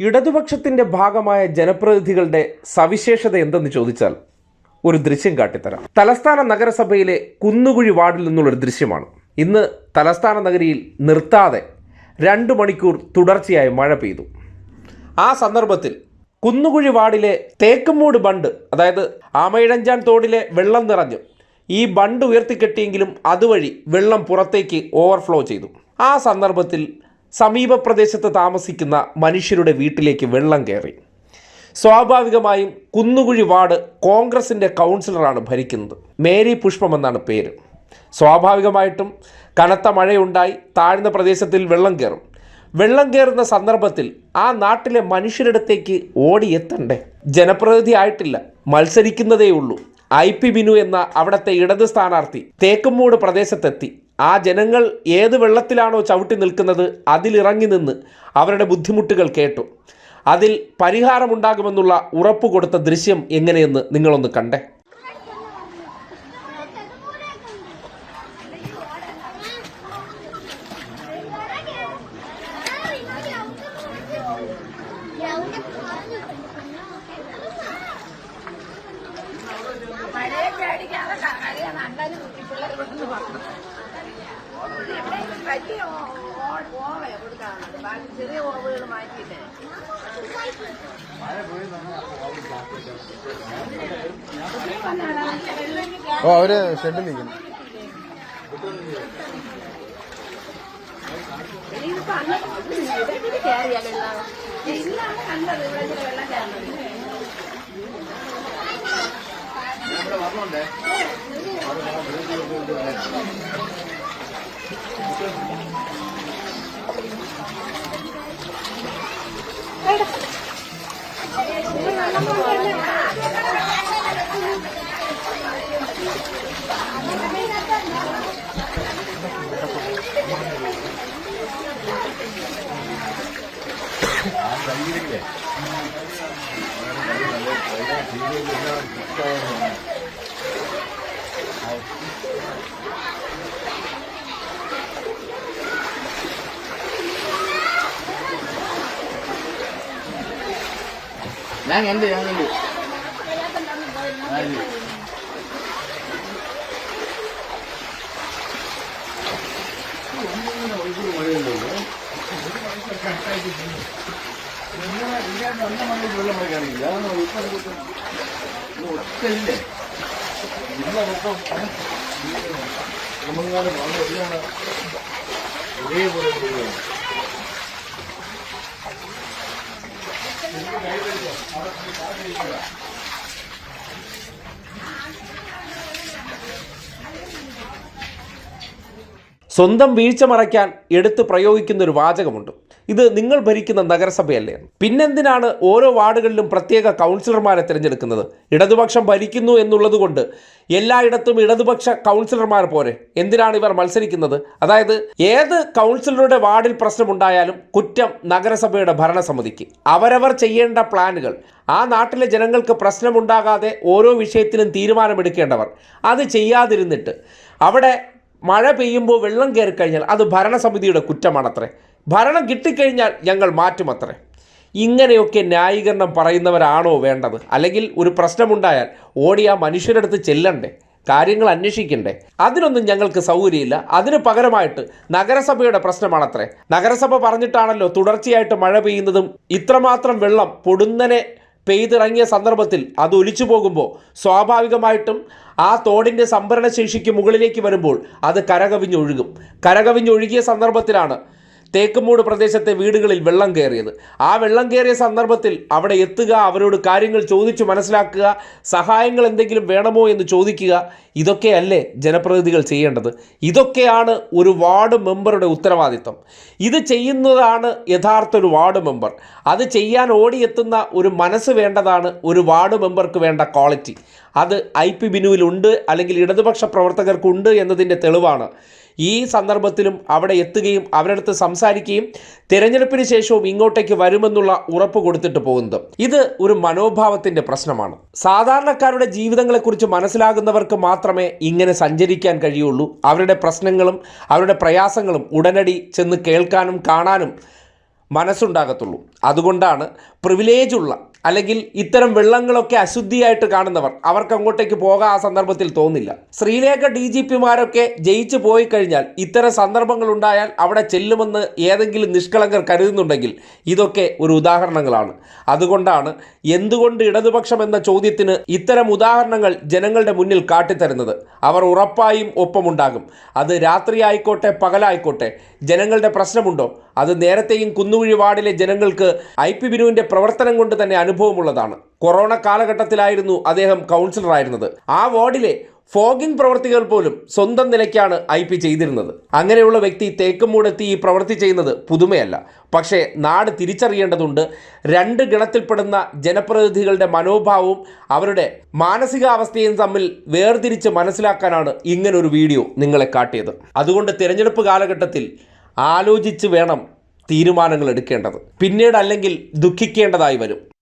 ഇടതുപക്ഷത്തിന്റെ ഭാഗമായ ജനപ്രതിനിധികളുടെ സവിശേഷത എന്തെന്ന് ചോദിച്ചാൽ ഒരു ദൃശ്യം കാട്ടിത്തരാം. തലസ്ഥാന നഗരസഭയിലെ കുന്നുകുഴി വാർഡിൽ നിന്നുള്ളൊരു ദൃശ്യമാണ്. ഇന്ന് തലസ്ഥാന നഗരിയിൽ നിർത്താതെ രണ്ട് മണിക്കൂർ തുടർച്ചയായി മഴ പെയ്തു. ആ സന്ദർഭത്തിൽ കുന്നുകുഴി വാർഡിലെ തേക്കുമൂട് ബണ്ട് അതായത് ആമയിഴഞ്ചാൻ തോടിലെ വെള്ളം നിറഞ്ഞു ഈ ബണ്ട് ഉയർത്തിക്കെട്ടിയെങ്കിലും അതുവഴി വെള്ളം പുറത്തേക്ക് ഓവർഫ്ലോ ചെയ്തു. ആ സന്ദർഭത്തിൽ സമീപ പ്രദേശത്ത് താമസിക്കുന്ന മനുഷ്യരുടെ വീട്ടിലേക്ക് വെള്ളം കയറി. സ്വാഭാവികമായും കുന്നുകുഴി വാർഡ് കോൺഗ്രസിന്റെ കൗൺസിലറാണ് ഭരിക്കുന്നത്. മേരി പുഷ്പം എന്നാണ് പേര്. സ്വാഭാവികമായിട്ടും കനത്ത മഴയുണ്ടായി താഴ്ന്ന പ്രദേശത്തിൽ വെള്ളം കയറും. വെള്ളം കയറുന്ന സന്ദർഭത്തിൽ ആ നാട്ടിലെ മനുഷ്യരിടത്തേക്ക് ഓടിയെത്തണ്ടേ? ജനപ്രതിനിധി ആയിട്ടില്ല മത്സരിക്കുന്നതേ ഉള്ളൂ ഐ പി ബിനു എന്ന അവിടുത്തെ ഇടത് സ്ഥാനാർത്ഥി തേക്കുമൂട് പ്രദേശത്തെത്തി. ആ ജനങ്ങൾ ഏത് വെള്ളത്തിലാണോ ചവിട്ടി നിൽക്കുന്നത് അതിലിറങ്ങി നിന്ന് അവരുടെ ബുദ്ധിമുട്ടുകൾ കേട്ടു. അതിൽ പരിഹാരമുണ്ടാകുമെന്നുള്ള ഉറപ്പ് കൊടുത്ത ദൃശ്യം എങ്ങനെയെന്ന് നിങ്ങളൊന്ന് കണ്ടേ. ഓ അവർ ഷെഡിൽ നിൽക്കുന്നു ഇതിപ്പോ അങ്ങോട്ട് ഇവിടെ ഞാൻ വെള്ളം സ്വന്തം വീഴ്ച മറയ്ക്കാൻ എടുത്ത് പ്രയോഗിക്കുന്ന ഒരു വാചകമുണ്ട്. ഇത് നിങ്ങൾ ഭരിക്കുന്ന നഗരസഭയല്ലേ? പിന്നെന്തിനാണ് ഓരോ വാർഡുകളിലും പ്രത്യേക കൗൺസിലർമാരെ തിരഞ്ഞെടുക്കുന്നത്? ഇടതുപക്ഷം ഭരിക്കുന്നു എന്നുള്ളതുകൊണ്ട് എല്ലായിടത്തും ഇടതുപക്ഷ കൗൺസിലർമാർ പോരെ. എന്തിനാണ് ഇവർ മത്സരിക്കുന്നത്? അതായത് ഏത് കൗൺസിലറുടെ വാർഡിൽ പ്രശ്നമുണ്ടായാലും കുറ്റം നഗരസഭയുടെ ഭരണസമിതിക്ക്. അവരവർ ചെയ്യേണ്ട പ്ലാനുകൾ. ആ നാട്ടിലെ ജനങ്ങൾക്ക് പ്രശ്നമുണ്ടാകാതെ ഓരോ വിഷയത്തിലും തീരുമാനമെടുക്കേണ്ടവർ. അത് ചെയ്യാതിരുന്നിട്ട് അവിടെ മഴ പെയ്യുമ്പോൾ വെള്ളം കയറിക്കഴിഞ്ഞാൽ അത് ഭരണസമിതിയുടെ കുറ്റമാണത്രേ. ഭരണം കിട്ടിക്കഴിഞ്ഞാൽ ഞങ്ങൾ മാറ്റുമത്രേ. ഇങ്ങനെയൊക്കെ ന്യായീകരണം പറയുന്നവരാണോ വേണ്ടത്? അല്ലെങ്കിൽ ഒരു പ്രശ്നമുണ്ടായാൽ ഓടി ആ മനുഷ്യരുടെ അടുത്ത് ചെല്ലണ്ടേ? കാര്യങ്ങൾ അന്വേഷിക്കണ്ടേ? അതിനൊന്നും ഞങ്ങൾക്ക് സൗകര്യമില്ല. അതിന് പകരമായിട്ട് നഗരസഭയുടെ പ്രശ്നമാണത്രേ. നഗരസഭ പറഞ്ഞിട്ടാണല്ലോ തുടർച്ചയായിട്ട് മഴ പെയ്യുന്നതും ഇത്രമാത്രം വെള്ളം പൊടുന്നനെ പെയ്തിറങ്ങിയ സന്ദർഭത്തിൽ അത് ഒലിച്ചു പോകുമ്പോൾ സ്വാഭാവികമായിട്ടും ആ തോടിന്റെ സംഭരണശേഷിക്ക് മുകളിലേക്ക് വരുമ്പോൾ അത് കരകവിഞ്ഞൊഴുകും. കരകവിഞ്ഞൊഴുകിയ സന്ദർഭത്തിലാണ് തേക്കുമൂട് പ്രദേശത്തെ വീടുകളിൽ വെള്ളം കയറിയത്. ആ വെള്ളം കയറിയ സന്ദർഭത്തിൽ അവിടെ എത്തുക അവരോട് കാര്യങ്ങൾ ചോദിച്ചു മനസ്സിലാക്കുക സഹായങ്ങൾ എന്തെങ്കിലും വേണമോ എന്ന് ചോദിക്കുക ഇതൊക്കെയല്ലേ ജനപ്രതിനിധികൾ ചെയ്യേണ്ടത്? ഇതൊക്കെയാണ് ഒരു വാർഡ് മെമ്പറുടെ ഉത്തരവാദിത്തം ഇത് ചെയ്യുന്നതാണ് യഥാർത്ഥ ഒരു വാർഡ് മെമ്പർ. അത് ചെയ്യാൻ ഓടിയെത്തുന്ന ഒരു മനസ്സ് വേണ്ടതാണ് ഒരു വാർഡ് മെമ്പർക്ക് വേണ്ട ക്വാളിറ്റി. അത് ഐ പി ബിനുവിലുണ്ട് അല്ലെങ്കിൽ ഇടതുപക്ഷ പ്രവർത്തകർക്കുണ്ട് എന്നതിന്റെ തെളിവാണ്. ഈ സന്ദർഭത്തിലും അവിടെ എത്തുകയും അവരടുത്ത് സംസാരിക്കുകയും തിരഞ്ഞെടുപ്പിന് ശേഷവും ഇങ്ങോട്ടേക്ക് വരുമെന്നുള്ള ഉറപ്പ് കൊടുത്തിട്ട് പോകുന്നത്. ഇത് ഒരു മനോഭാവത്തിന്റെ പ്രശ്നമാണ്. സാധാരണക്കാരുടെ ജീവിതങ്ങളെക്കുറിച്ച് മനസ്സിലാകുന്നവർക്ക് മാത്രമേ ഇങ്ങനെ സഞ്ചരിക്കാൻ കഴിയുള്ളൂ. അവരുടെ പ്രശ്നങ്ങളും അവരുടെ പ്രയാസങ്ങളും ഉടനടി ചെന്ന് കേൾക്കാനും കാണാനും മനസ്സുണ്ടാകത്തുള്ളൂ. അതുകൊണ്ടാണ് പ്രിവിലേജുള്ള അല്ലെങ്കിൽ ഇത്തരം വെള്ളങ്ങളൊക്കെ അശുദ്ധിയായിട്ട് കാണുന്നവർ അവർക്ക് അങ്ങോട്ടേക്ക് പോകാൻ ആ സന്ദർഭത്തിൽ തോന്നില്ല. ശ്രീലേഖ ഡി ജി പിമാരൊക്കെ ജയിച്ചു പോയി കഴിഞ്ഞാൽ ഇത്തരം സന്ദർഭങ്ങൾ ഉണ്ടായാൽ അവിടെ ചെല്ലുമെന്ന് ഏതെങ്കിലും നിഷ്കളങ്കർ കരുതുന്നുണ്ടെങ്കിൽ ഇതൊക്കെ ഒരു ഉദാഹരണങ്ങളാണ്. അതുകൊണ്ടാണ് എന്തുകൊണ്ട് ഇടതുപക്ഷം എന്ന ചോദ്യത്തിന് ഇത്തരം ഉദാഹരണങ്ങൾ ജനങ്ങളുടെ മുന്നിൽ കാട്ടിത്തരുന്നത്? അവർ ഉറപ്പായും ഒപ്പമുണ്ടാകും. അത് രാത്രി രാത്രിയായിക്കോട്ടെ പകലായിക്കോട്ടെ ജനങ്ങളുടെ പ്രശ്നമുണ്ടോ? അത് നേരത്തെയും കുന്നുകുഴി വാർഡിലെ ജനങ്ങൾക്ക് ഐ പി ബിനുവിന്റെ പ്രവർത്തനം കൊണ്ട് തന്നെ അനുഭവമുള്ളതാണ്. കൊറോണ കാലഘട്ടത്തിലായിരുന്നു അദ്ദേഹം കൗൺസിലറായിരുന്നത്. ആ വാർഡിലെ ഫോഗിംഗ് പ്രവർത്തികൾ പോലും സ്വന്തം നിലയ്ക്കാണ് ഐ പി ചെയ്തിരുന്നത്. അങ്ങനെയുള്ള വ്യക്തി തേക്കുമൂടെത്തി ഈ പ്രവൃത്തി ചെയ്യുന്നത് പുതുമയല്ല. പക്ഷേ നാട് തിരിച്ചറിയേണ്ടതുണ്ട്. രണ്ട് ഗണത്തിൽപ്പെടുന്ന ജനപ്രതിനിധികളുടെ മനോഭാവവും അവരുടെ മാനസികാവസ്ഥയും തമ്മിൽ വേർതിരിച്ച് മനസ്സിലാക്കാനാണ് ഇങ്ങനൊരു വീഡിയോ നിങ്ങളെ കാട്ടിയത്. അതുകൊണ്ട് തിരഞ്ഞെടുപ്പ് കാലഘട്ടത്തിൽ ആലോചിച്ച് വേണം തീരുമാനങ്ങൾ എടുക്കേണ്ടത്. പിന്നീട് അല്ലെങ്കിൽ ദുഃഖിക്കേണ്ടതായി വരും.